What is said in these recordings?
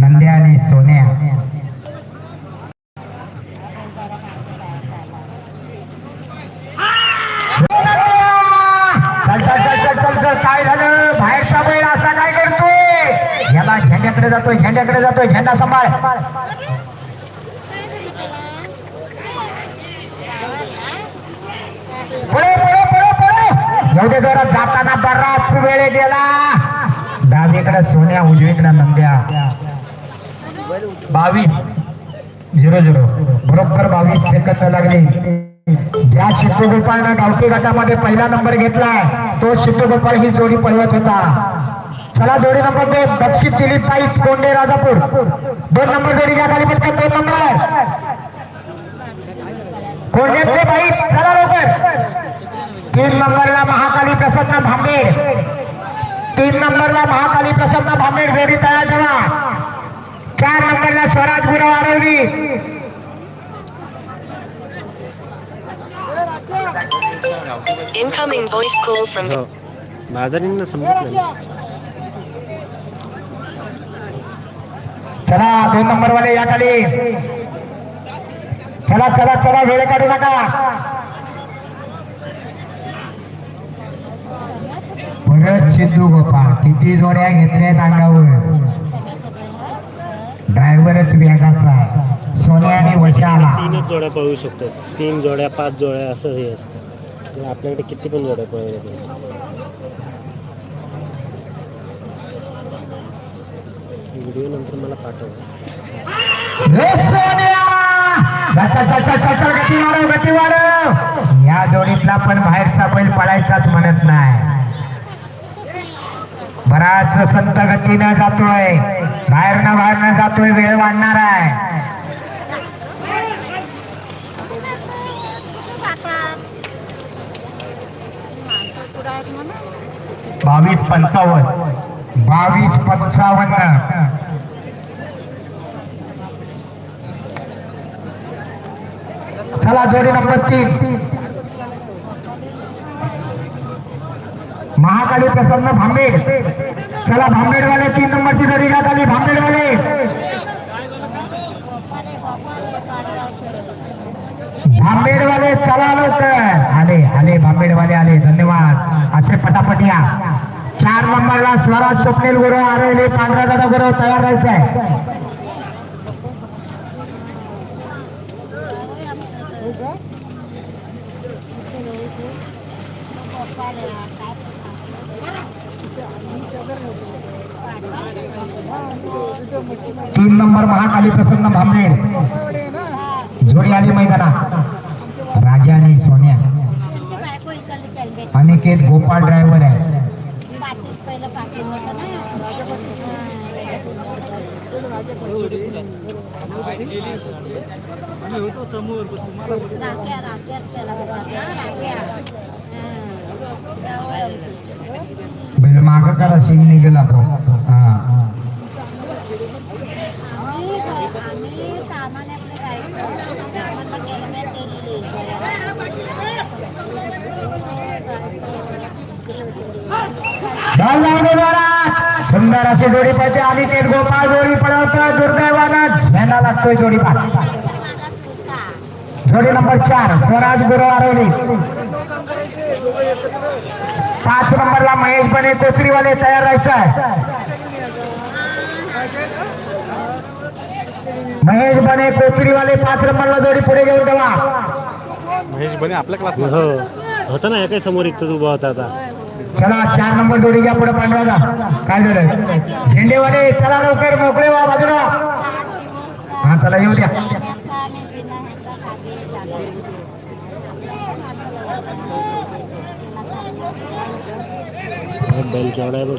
नंद्या आणि सोन्या. चल चल चल चल चल काय झालं? बाहेरचा बैल असा काय करतोय? याला झेंड्याकडे जातोय झेंड्याकडे जातोय. झेंडा सांभाळ. पुढे पुढे पुढे पुढे एवढे जोरात जाताना बराच वेळ गेला. डावीकडे सोन्या उजवीकडे नंद्या. बावीस झिरो झिरो. बरोबर बावीस सेकंद लागले. ज्या शिट्टोगोपाळनं गावठी गटामध्ये पहिला नंबर घेतला तो शिट्टोगोपाळ ही जोडी पळवत होता. चला जोडी नंबर दोन. दक्षिण दिलीप पाईप कोंडे राजापूर. दोन नंबर जोडीच्या खाली पटकन दोन नंबर. कोंड्यातले पाईप चला लवकर. तीन नंबरला महाकाली प्रसन्न भांबेड. तीन नंबरला महाकाली प्रसन्न भांबेड जोडी तयार Swaraj Gurav Aravali. Incoming voice call from हो. बाजारींना समजत नाही. चला दोन नंबर वाले या खाली चला चला चला वेळ काढू नका. परत सिद्धू गोपाळ किती जोड्या घेतल्यात अंगावर? ड्रायव्हरच वेगाचा. सोन्या आणि वशा आला तीनच जोड्या पळवू शकतोस तीन जोड्या पाच जोड्या असं हे असतं. तर आपल्याकडे किती पण जोड्या पळवल्या पाहिजे व्हिडिओ नंतर मला पाठव. या जोडीतला पण बाहेरचा बैल पळायचाच म्हणत नाही. बराच संत गतीनं जातोय बाहेरनं बाहेरनं जातोय वेळ वाढणार आहे. बावीस पंचावन्न. बावीस पंचावन्न. चला जोडी नंबर तीन महाकाली प्रसन्न भांबेड चला भांबेड वाले तीन नंबरची जोडी घ्या खाली भांबेड वाले भांबेड वाले चला लवकर. आले आले भांबेड वाले आले. धन्यवाद. असे पटापट या. चार नंबरला स्वराज स्वप्नील गुरु आरेले पांढरा दादा गुरु तयार राहायचं आहे. हो तीन नंबर महाकाली प्रसन्न भांबे जोडी आली मैदाना राजा आणि सोन्या. अनिकेत गोपाळ ड्रायव्हर आहे. बैल माग करा शिंग निघेला भाऊ हा बॉल लावून दे जोरात. सुंदर अशी जोडी पळते अनिकेत गोपाळ जोडी पळवतोय दुर्दैवानं झेंडा लागतोय जोडी पाठ जोडी नंबर चार स्वराज गुरु आरवली पाच नंबरला महेश बने कोचरीवाले तयार राहायचं आहे महेश बने कोचरीवाले पाच नंबरला जोडी पुढे घेऊन ठेवा. महेश बने आपल्या क्लास हो. होता ना एका समोर इथं उभा होता आता. चला चार नंबर जोडी घ्या पुढे पांढरा काय झालं झेंडेवाले चला लवकर मोकळे व्हा बाजूला. हा चला येऊ द्या. बैल केवढा आहे बघ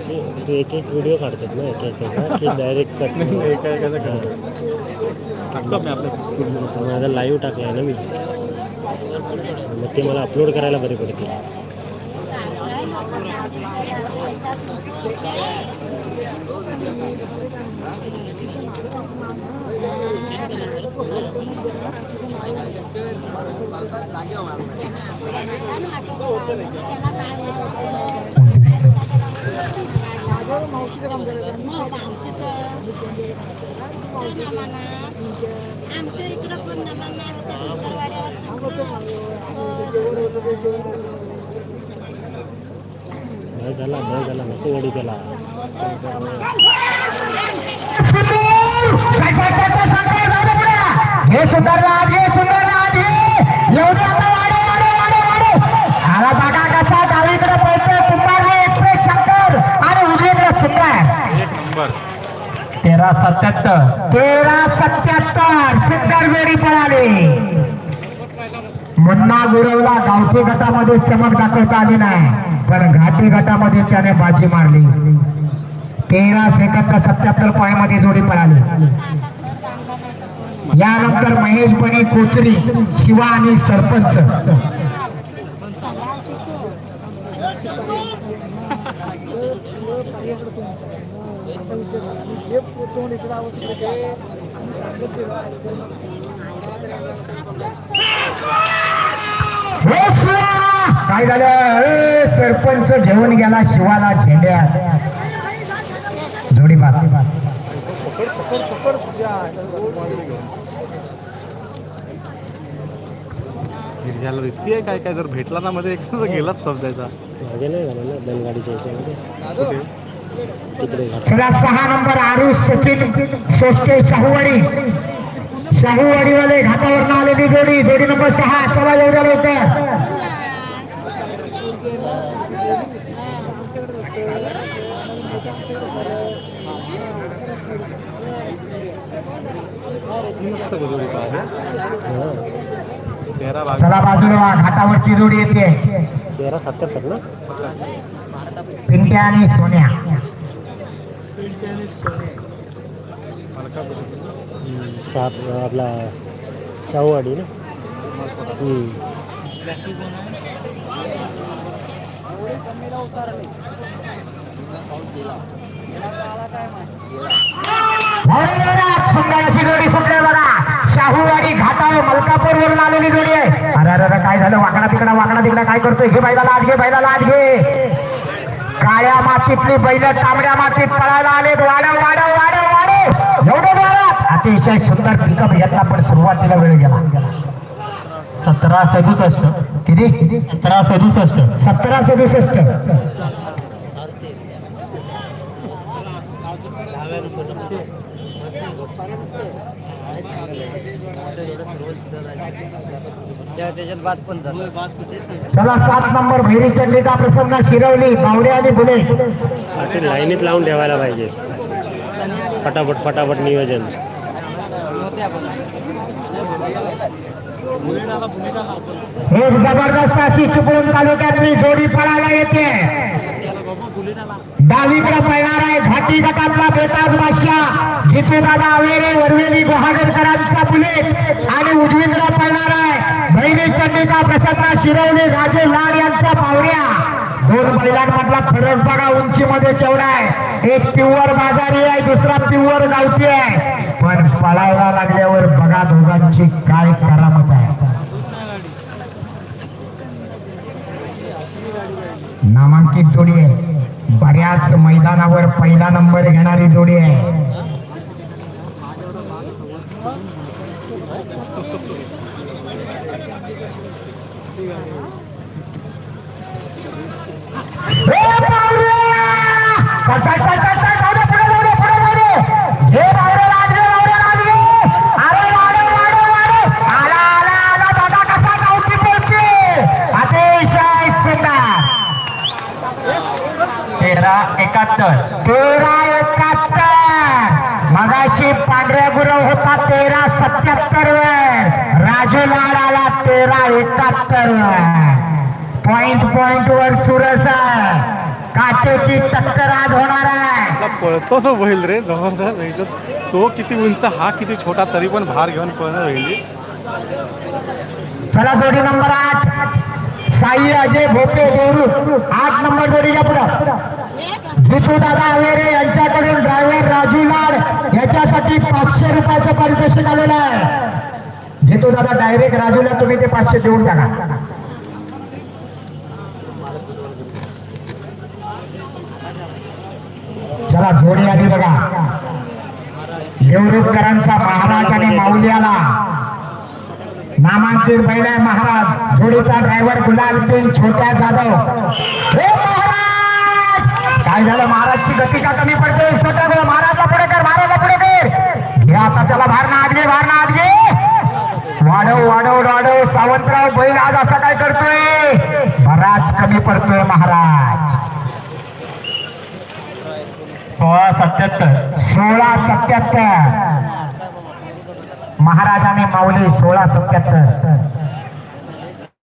ते- ते एक एक व्हिडिओ काढतात ना एक एकाचा की डायरेक्ट कट एका एकाचा. टाकतो मी आपल्या स्कूलमध्ये माझा लाईव्ह टाकला आहे ना मी मग ते मला अपलोड करायला बरे पडतील आमच्या इकडं पण जमणार नाही होतं झाला भय झाला नको वडी त्याला. हे सुंदरला हे नंबर. तेरा सत्याहत्तर. तेरा सत्याहत्तर. सुंदर वेळी पळाले. मुन्ना गुरवला गावठी गटामध्ये चमक दाखवता आली नाही पण घाटी गटामध्ये त्याने बाजी मारली. तेरा सेकंद सत्याहत्तर पॉईंटमध्ये जोडी पळाली. यानंतर महेश बणी कोचरी शिवा आणि सरपंच. हे शिवा! काय झालं? सरपंच घेऊन गेला शिवाला झेंड्या. जोडी मार. गिरजाला रिस्की आहे. काय काय जर भेटला ना मध्ये एकदा गेलाच समजायचा. मागे नाही झालं ना बैलगाडीच्या याच्यामध्ये? तिकडे चला सहा नंबर आरुष सचिन सोस्के शाहूवाडी. शाहूवाडीवाले घाटावर आलेली जोडी. जोडी नंबर सहा चला एवढ्या लवकर चला बाजूला घाटावरची जोडी येते. तेरा सत्याहत्तर ना पिंट्या आणि सोन्या मलकापूर. हम्म, सात आपला शाहूवाडी ना हम्म. सुंदर राहू आणि सुटले मलकापूर वरून आलेली जोडी आहे. अरे अरे काय झालं? वाकडा तिकडा वाकडा तिकडा काय करतोय? घे बैला लाज घे बैला लाज घे. काळ्या मातीतली बैल तांबड्या मातीत पळायला आले वाडव वाडव वाडव वाडव एवढे अतिशय सुंदर पिकअप घेतला पण सुरुवातीला वेळ गेला. सतरा सदुसष्ट. किती? सतरा सदुसष्ट. सतरा सदुसष्ट. चला सात नंबर भैरी चंडिका प्रसन्न शिरवली बावडे आणि बुले. पाटील लाईनीत लावून ठेवायला पाहिजे. फटाफट फटाफट नियोजन. एक जबरदस्त अशी चिपळूण तालुक्यातली जोडी पळायला येते. डावीकडे पळणार आहे घाटी गटातला बेताज बादशाह. जितू दादा आवेरे वरवेली गुहागरकरांचा बुलेट. आणि उजवीकडे पळणार आहे बहिणी चंडिका प्रसन्न शिरवली राजे लाड यांचा पावऱ्या. दोन बैलांमधला फरक बघा उंचीमध्ये केवढा आहे. एक प्युअर बाजारी आहे दुसरा प्युअर गावठी आहे. पण पळायला लागल्यावर बघा दोघांची काय करामत आहे. नामांकित जोडी आहे. बऱ्याच मैदानावर पहिला नंबर घेणारी जोडी आहे. कसा एकाहत्तर तेरा एकाहत्तर मगाशी पांढऱ्या गुरव होता तेरा सत्याहत्तर वर राजू लाड आला तेरा एकाहत्तर वर पॉइंट पॉइंट वर चुरस आहे काटेची टक्कर आज होणार आहे. पळतो तो बैल रे जबरदस्त तो किती उंच हा किती छोटा तरी पण भार घेऊन पळणं बैल चला जोडी नंबर आठ. साई अजय भोपे देवरू आठ नंबर जोडीच्या पुढं. जितू दादा आवेरे यांच्याकडून ड्रायव्हर राजू लाड याच्यासाठी पाचशे रुपयाचं पारितोषिक आलेलं आहे. जितू दादा डायरेक्ट राजूला तुम्ही ते पाचशे देऊन टाका. चला जोडी आली बघा. देवरूपकरांचा महाराज आणि माऊली आला. नामांकित बैल महाराज. जोडीचा ड्रायव्हर गुलाल सिंग छोट्या जाधव. हे महाराज! काय झालं? महाराजची गती का कमी पडते? छोट्या गोळ महाराजला पुढे कर महाराजला पुढे कर. हे आता त्याला भारणा आत भारणा भारणं वाढव वाढव वाढव. सावंतराव बैल आज असा काय करतोय? बराच कमी पडतोय महाराज. सोळा सत्याहत्तर. सोळा सत्याहत्तर. महाराजाने माऊली सोळा सत्याहत्तर.